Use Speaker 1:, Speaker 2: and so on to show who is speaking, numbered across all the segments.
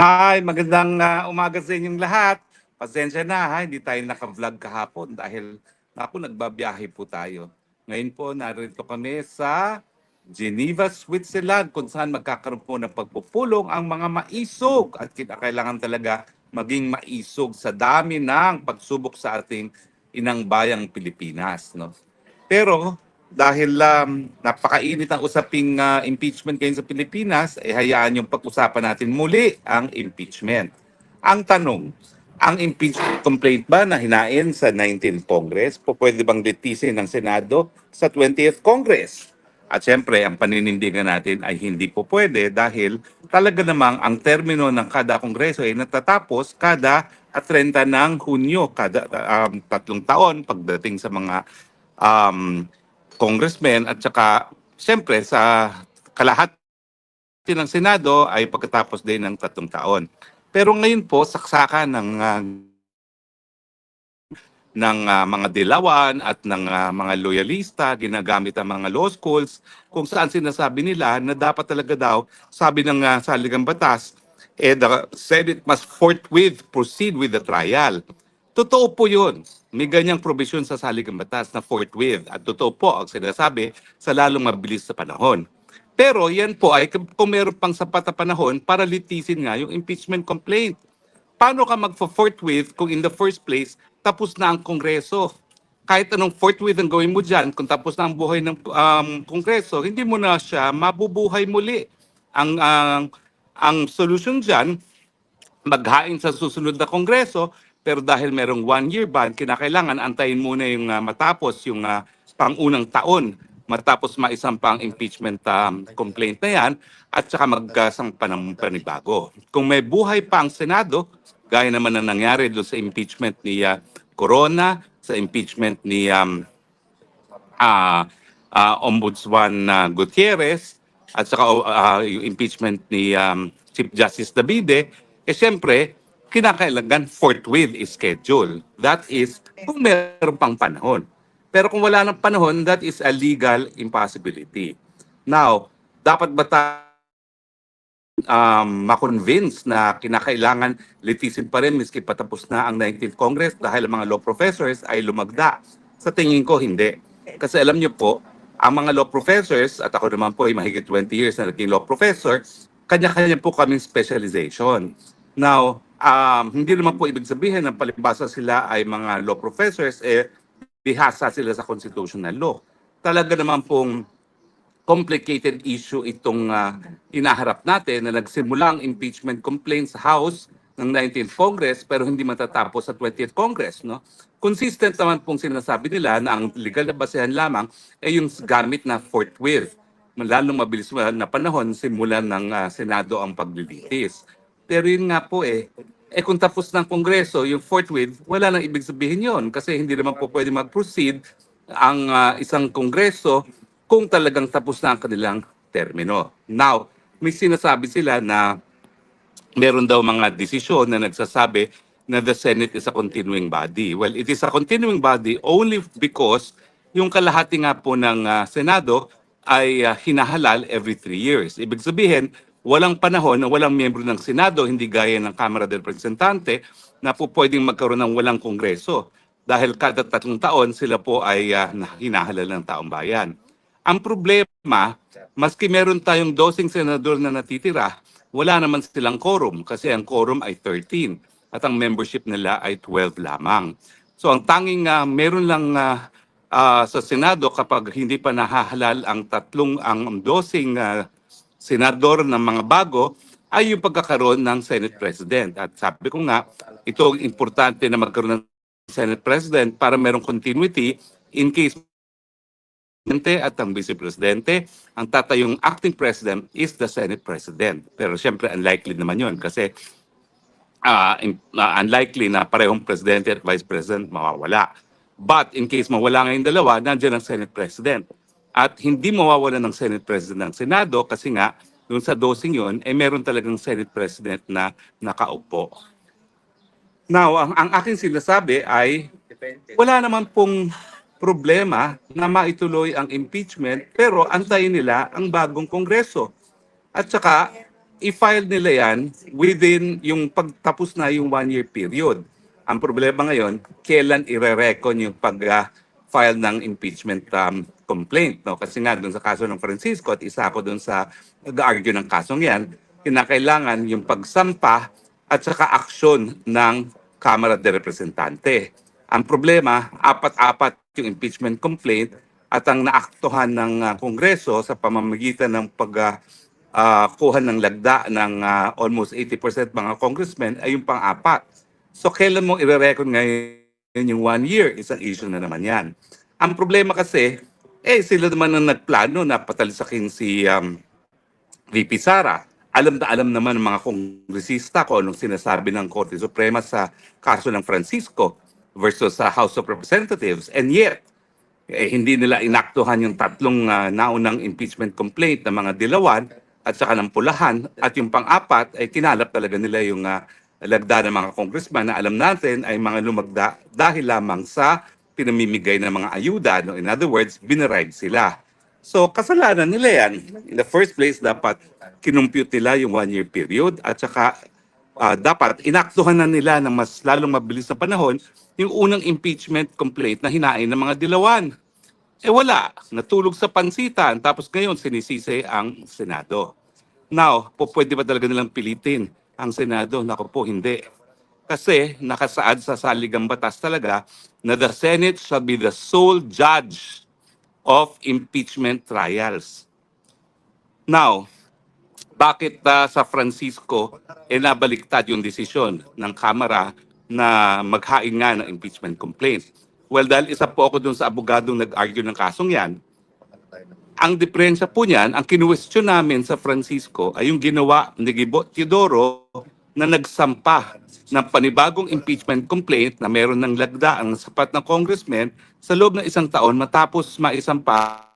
Speaker 1: Hi, magandang ah, umaga sa inyong lahat. Pasensya na ha, hindi tayo naka-vlog kahapon dahil ako nagbabiyahe po tayo. Ngayon po narito kami sa Geneva, Switzerland kung saan magkakaroon po ng pagpupulong ang mga maisog at kailangan talaga maging maisog sa dami ng pagsubok sa ating inang bayang Pilipinas. No? Pero dahil um, napakainit ang usaping uh, impeachment ngayon sa Pilipinas, eh hayaan yung pag-usapan natin muli ang impeachment. Ang tanong, ang impeachment complaint ba na hinain sa 19th Congress, po pwede bang litisin ng Senado sa 20th Congress? At syempre, ang paninindigan natin ay hindi po pwede dahil talaga namang ang termino ng kada kongreso ay natatapos kada at 30 ng Hunyo, kada um, tatlong taon pagdating sa mga um, congressmen at saka siyempre sa kalahati ng Senado ay pagkatapos din ng tatlong taon. Pero ngayon po, saksakan ng ah, ng ah, mga dilawan at ng ah, mga loyalista, ginagamit ang mga law schools, kung saan sinasabi nila na dapat talaga daw, sabi ng uh, saligang batas, eh, the Senate must forthwith proceed with the trial. Totoo po yun. May ganyang provision sa saligang batas na forthwith. At totoo po ang sinasabi sa lalong mabilis sa panahon. Pero yan po ay kung meron pang sapat na panahon para litisin nga yung impeachment complaint. Paano ka magpo-forthwith kung in the first place tapos na ang Kongreso? Kahit anong forthwith ang gawin mo dyan, kung tapos na ang buhay ng um, Kongreso, hindi mo na siya mabubuhay muli. Ang, ang, ang solusyon dyan, maghain sa susunod na kongreso pero dahil merong one-year ban, kinakailangan antayin muna yung ah, matapos yung uh, pangunang taon matapos maisampang impeachment um, complaint na yan at saka magkasampa ng panibago. Kung may buhay pa ang Senado, gaya naman na nangyari doon sa impeachment ni ah, Corona, sa impeachment ni um, ah ah, Ombudsman ah, Gutierrez at saka ah, yung impeachment ni um, Chief Justice Davide, eh siyempre, kinakailangan forthwith schedule. That is, kung meron pang panahon. Pero kung wala ng panahon, that is a legal impossibility. Now, dapat ba tayo um, makonvince na kinakailangan litisin pa rin miski patapos na ang 19th Congress dahil ang mga law professors ay lumagda. Sa tingin ko, hindi. Kasi alam niyo po, ang mga law professors, at ako naman po ay mahigit 20 years na naging law professor, kanya-kanya po kaming specialization. Now, um, hindi naman po ibig sabihin na palibasa sila ay mga law professors, eh, bihasa sila sa constitutional law. Talaga naman pong complicated issue itong ah, inaharap natin na nagsimula ang impeachment complaint sa House ng 19th Congress pero hindi matatapos sa 20th Congress. No? Consistent naman pong sinasabi nila na ang legal na basehan lamang ay yung gamit na forthwith. Lalong mabilis na panahon simulan ng ah, Senado ang paglilitis. Pero nga po eh, eh kung tapos ng Kongreso, yung forthwith, wala nang ibig sabihin yon kasi hindi naman po pwede mag-proceed ang ah, isang Kongreso kung talagang tapos na ang kanilang termino. Now, may sinasabi sila na meron daw mga desisyon na nagsasabi na the Senate is a continuing body. Well, it is a continuing body only because yung kalahati nga po ng ah, Senado ay ah, hinahalal every three years. Ibig sabihin, walang panahon na walang miyembro ng Senado, hindi gaya ng Kamara del Representante, na po pwedeng magkaroon ng walang kongreso. Dahil kada tatlong taon, sila po ay ah, na- hinahalal ng taong bayan. Ang problema, maski meron tayong dosing senador na natitira, wala naman silang quorum kasi ang quorum ay 13 at ang membership nila ay 12 lamang. So ang tanging ah, meron lang ah, ah, sa Senado kapag hindi pa nahahalal ang tatlong ang dosing ah, senador ng mga bago ay yung pagkakaroon ng Senate President. At sabi ko nga, ito ang importante na magkaroon ng Senate President para merong continuity in case Presidente at ang Vice Presidente, ang tatayong acting President is the Senate President. Pero siyempre unlikely naman yun kasi ah, in- ah, unlikely na parehong Presidente at Vice President mawawala. But in case mawala ngayong dalawa, nandiyan ang Senate President. At hindi mawawala ng Senate President ng Senado kasi nga, dun sa dosing yun, eh meron talagang Senate President na nakaupo. Now, ang, ang aking sinasabi ay wala naman pong problema na maituloy ang impeachment pero antayin nila ang bagong kongreso. At saka, i-file nila yan within yung pagtapos na yung one-year period. Ang problema ngayon, kailan ire-recon yung pag-file ng impeachment um, complaint. No? Kasi nga dun sa kaso ng Francisco at isa ako dun sa nag-argue ng kasong yan, kinakailangan yung pagsampa at saka aksyon ng Kamara de Representante. Ang problema, apat-apat yung impeachment complaint at ang naaktuhan ng ah, Kongreso sa pamamagitan ng pag ah, kuha ng lagda ng ah, almost 80% mga congressmen ay yung pang-apat. So kailan mo ire-record ngayon yung one year? Isang issue na naman yan. Ang problema kasi, eh sila naman ang nagplano na patalisakin si um, VP Sara. Alam na alam naman ng mga kongresista kung anong sinasabi ng Korte Suprema sa kaso ng Francisco versus sa House of Representatives. And yet, eh, hindi nila inaktuhan yung tatlong ah, naunang impeachment complaint ng mga dilawan at saka ng pulahan. At yung pang-apat, ay kinalap talaga nila yung ah, lagda ng mga congressman na alam natin ay mga lumagda dahil lamang sa pinamimigay ng mga ayuda. No? In other words, binaribe sila. So, kasalanan nila yan. In the first place, dapat kinumpute nila yung one-year period at saka ah, dapat inaktuhan na nila ng mas lalong mabilis na panahon yung unang impeachment complaint na hinain ng mga dilawan. Eh wala, natulog sa pansitan tapos ngayon sinisisi ang Senado. Now, po pwede ba talaga nilang pilitin ang Senado? Nako po, hindi. Kasi nakasaad sa saligang batas talaga na the Senate shall be the sole judge of impeachment trials. Now, bakit ah, sa Francisco eh nabaliktad yung desisyon ng Kamara na maghain nga ng impeachment complaint? Well, dahil isa po ako dun sa abogadong nag-argue ng kasong yan, ang diferensya po niyan, ang kinuwestiyon namin sa Francisco ay yung ginawa ni Gibo Teodoro na nagsampa ng panibagong impeachment complaint na meron ng lagda ang sapat na congressman sa loob ng isang taon matapos maisampa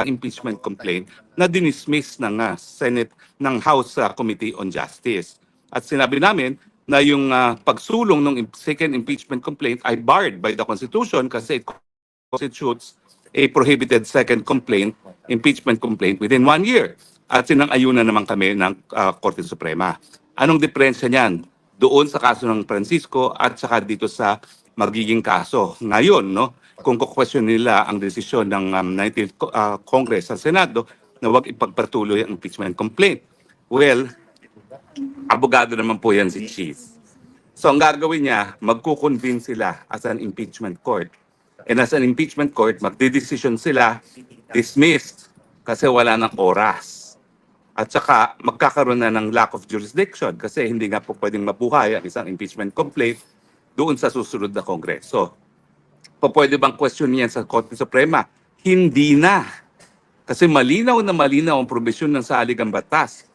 Speaker 1: ang impeachment complaint na dinismiss ng ah, Senate ng House ah, Committee on Justice. At sinabi namin na yung ah, pagsulong ng second impeachment complaint ay barred by the Constitution kasi it constitutes a prohibited second complaint, impeachment complaint within one year. At sinang-ayunan naman kami ng ah, Korte Suprema. Anong diferensya niyan doon sa kaso ng Francisco at saka dito sa magiging kaso ngayon, no? Kung kukwestiyon nila ang desisyon ng um, 19th co- ah, Congress sa Senado na wag ipagpatuloy ang impeachment complaint. Well, abogado naman po yan si Chief. So ang gagawin niya, magkukonvene sila as an impeachment court. And as an impeachment court, magdidesisyon sila dismissed kasi wala ng oras. At saka magkakaroon na ng lack of jurisdiction kasi hindi nga po pwedeng mabuhay ang isang impeachment complaint doon sa susunod na kongreso. Pa pwede bang question yan sa Korte Suprema? Hindi na. Kasi malinaw na malinaw ang probisyon ng saligang batas.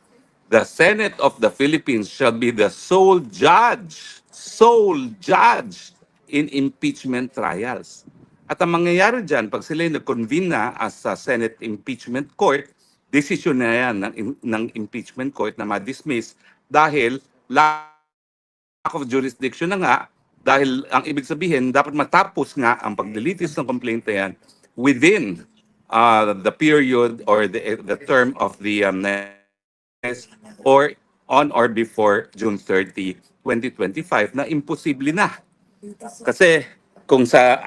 Speaker 1: The Senate of the Philippines shall be the sole judge, sole judge in impeachment trials. At ang mangyayari dyan, pag sila nag-convene na as a Senate Impeachment Court, desisyon na yan ng, ng impeachment court na ma-dismiss dahil lack of jurisdiction na nga, dahil ang ibig sabihin, dapat matapos nga ang paglilitis ng complaint na yan within uh, the period or the, the term of the um, or on or before June 30, 2025 na imposible na. Kasi kung sa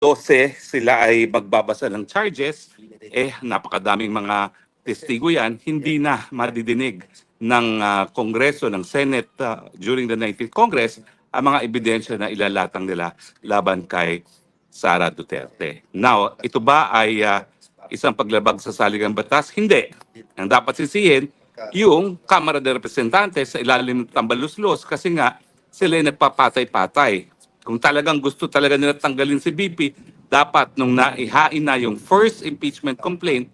Speaker 1: 12 sila ay magbabasa ng charges, eh napakadaming mga testigo yan, hindi na madidinig ng ah, Kongreso, ng Senate ah, during the 19th Congress ang mga ebidensya na ilalatang nila laban kay Sara Duterte. Now, ito ba ay ah, isang paglabag sa saligang batas? Hindi. Ang dapat sisihin, yung Kamara de Representantes sa ilalim ng tambaluslos kasi nga sila ay nagpapatay-patay. Kung talagang gusto talaga nila tanggalin si BP, dapat nung naihain na yung first impeachment complaint,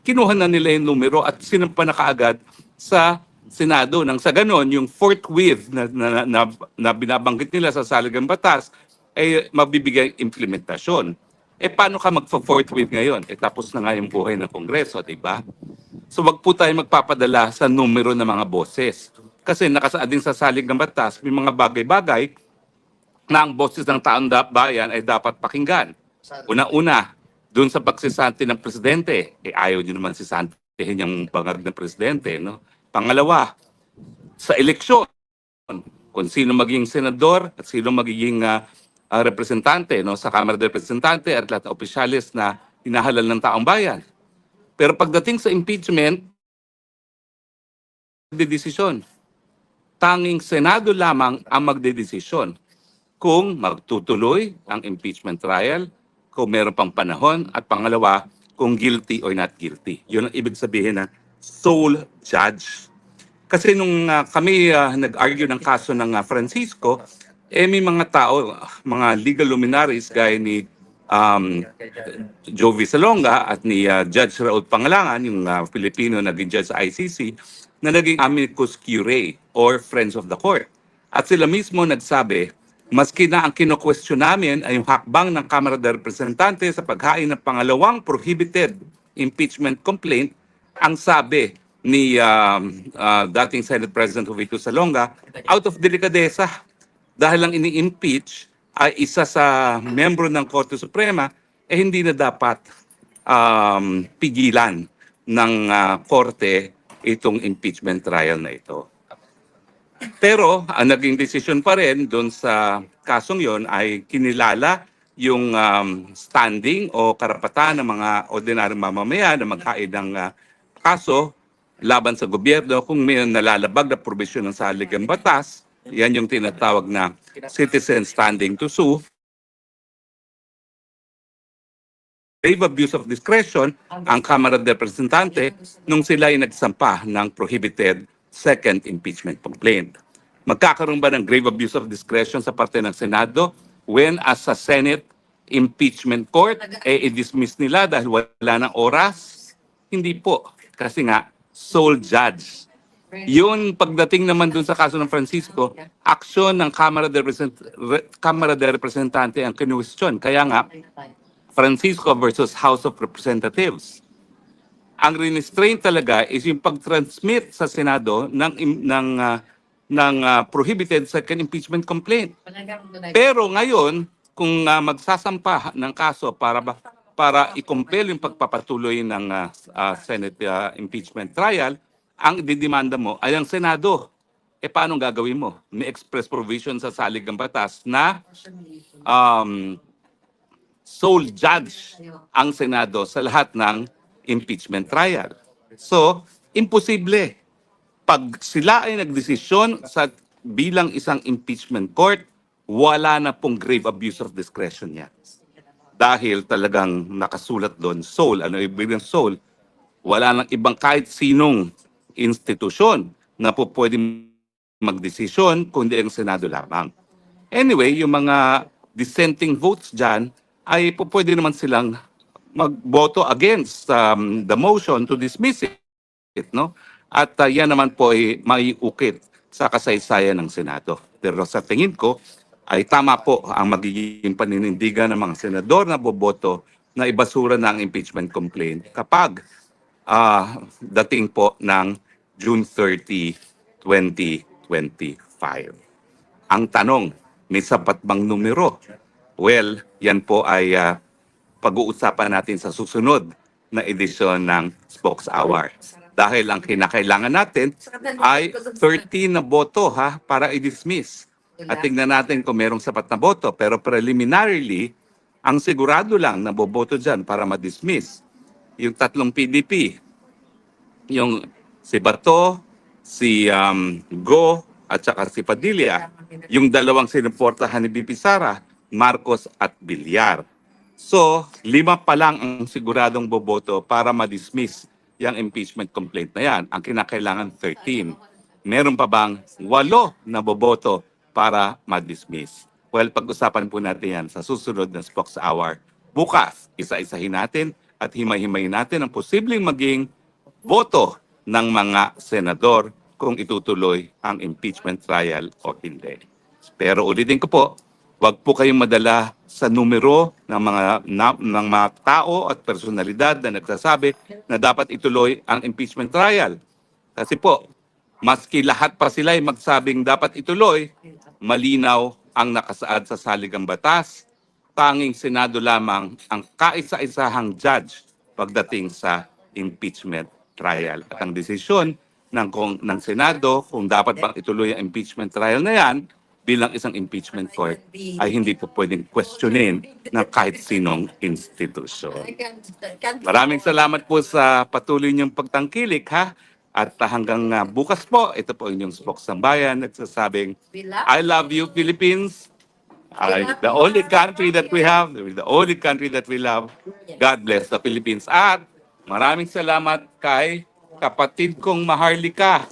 Speaker 1: kinuha na nila yung numero at sinampa na kaagad sa Senado. Nang sa ganon, yung forthwith na, na, na, na binabanggit nila sa saligang batas ay mabibigay implementasyon. Eh paano ka magpa-forthwith ngayon? Eh tapos na nga yung buhay ng Kongreso, di ba? So wag po tayo magpapadala sa numero ng mga boses. Kasi nakasaad din sa salig ng batas, may mga bagay-bagay na ang boses ng taong bayan ay dapat pakinggan. Una-una, doon sa pagsisanti ng presidente, eh ayaw niyo naman sisantihin yung bangag ng presidente, no? Pangalawa, sa eleksyon, kung sino magiging senador at sino magiging ah, ah, representante no, sa Kamara de Representante at lahat ng opisyalis na hinahalal ng taong bayan. Pero pagdating sa impeachment, magdedesisyon. Tanging Senado lamang ang magdedesisyon kung magtutuloy ang impeachment trial, kung meron pang panahon, at pangalawa, kung guilty or not guilty. Yun ang ibig sabihin na sole judge. Kasi nung ah, kami ah, nag-argue ng kaso ng ah, Francisco, eh may mga tao, mga legal luminaries gaya ni um, Jovi Salonga at ni ah, Judge Raul Pangalangan, yung ah, Filipino naging judge sa ICC, na naging amicus curiae or friends of the court. At sila mismo nagsabi, maski na ang kino-question namin ay yung hakbang ng Kamara de Representante sa paghain ng pangalawang prohibited impeachment complaint, ang sabi ni um, uh, dating Senate President Jovito Salonga, out of delicadeza, dahil lang ini-impeach ay isa sa membro ng Korte Suprema, eh hindi na dapat um, pigilan ng ah, Korte itong impeachment trial na ito. Pero ang naging desisyon pa rin doon sa kasong yon ay kinilala yung um, standing o karapatan ng mga ordinaryong mamamayan na maghain ng ah, kaso laban sa gobyerno kung may nalalabag na probisyon ng saligang batas. Yan yung tinatawag na citizen standing to sue. grave abuse of discretion ang Kamara de Representante nung sila ay nagsampa ng prohibited second impeachment complaint. Magkakaroon ba ng grave abuse of discretion sa parte ng Senado when as a Senate impeachment court, eh i-dismiss nila dahil wala ng oras? Hindi po. Kasi nga, sole judge. Yun, pagdating naman dun sa kaso ng Francisco, aksyon ng Kamara de, Represent- Re- Kamara de Representante ang kinwestiyon. Kaya nga, Francisco versus House of Representatives. Ang restraint talaga is yung pag-transmit sa Senado ng ng ah, ng ah, prohibited second impeachment complaint. Pero ngayon, kung ah, magsasampa ng kaso para ba, para i-compel yung pagpapatuloy ng ah, ah, Senate ah, impeachment trial, ang didemanda mo ay ang Senado. E paano gagawin mo? May express provision sa salig ng batas na um, sole judge ang Senado sa lahat ng impeachment trial. So, imposible. Pag sila ay nagdesisyon sa bilang isang impeachment court, wala na pong grave abuse of discretion yan. Dahil talagang nakasulat doon, soul, ano ibig ng soul, wala nang ibang kahit sinong institusyon na po pwedeng magdesisyon kundi ang Senado lamang. Anyway, yung mga dissenting votes dyan ay po pwede naman silang magboto against um, the motion to dismiss it. No? At uh, yan naman po ay maiukit sa kasaysayan ng Senado. Pero sa tingin ko, ay tama po ang magiging paninindigan ng mga senador na boboto na ibasura ng impeachment complaint kapag ah, dating po ng June 30, 2025. Ang tanong, may sapat bang numero? Well, yan po ay ah, pag-uusapan natin sa susunod na edisyon ng Spokes Hour. Dahil ang kinakailangan natin ay 13 na boto ha para i-dismiss. At tingnan natin kung merong sapat na boto. Pero preliminarily, ang sigurado lang na boboto dyan para ma-dismiss, yung tatlong PDP, yung si Bato, si um, Go, at saka si Padilla, yung dalawang sinuportahan ni BP Sara, Marcos at Villar. So, lima pa lang ang siguradong boboto para ma-dismiss yung impeachment complaint na yan. Ang kinakailangan 13. Meron pa bang walo na boboto para ma-dismiss? Well, pag-usapan po natin yan sa susunod na Spokes Hour. Bukas, isa-isahin natin at himay-himayin natin ang posibleng maging boto ng mga senador kung itutuloy ang impeachment trial o hindi. Pero ulitin ko po, Huwag po kayong madala sa numero ng mga na, ng mga tao at personalidad na nagsasabi na dapat ituloy ang impeachment trial. Kasi po, maski lahat pa sila ay magsabing dapat ituloy, malinaw ang nakasaad sa saligang batas. Tanging Senado lamang ang kaisa-isahang judge pagdating sa impeachment trial. At ang desisyon ng, kung, ng Senado kung dapat bang ituloy ang impeachment trial na yan bilang isang impeachment court ay hindi po pwedeng questionin ng kahit sinong institusyon. Maraming salamat po sa patuloy niyong pagtangkilik ha. At hanggang ah, bukas po, ito po inyong spokesman nagsasabing, I love you Philippines. I, the only country that we have, the only country that we love. God bless the Philippines. At maraming salamat kay kapatid kong Maharlika.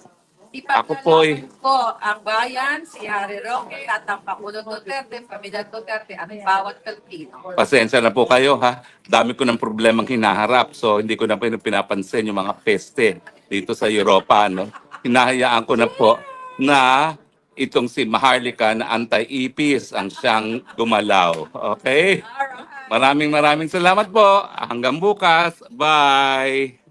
Speaker 1: Ako po ay-
Speaker 2: ko ang bayan, si Harry Roque, at ang Pangulo Duterte, Pamilya Duterte, at bawat Pilipino.
Speaker 1: Pasensya na po kayo ha. Dami ko ng problemang hinaharap so hindi ko na pin- pinapansin yung mga peste dito sa Europa. No? Hinahayaan ko na po na itong si Maharlika na anti-ipis ang siyang gumalaw. Okay? Maraming maraming salamat po. Hanggang bukas. Bye!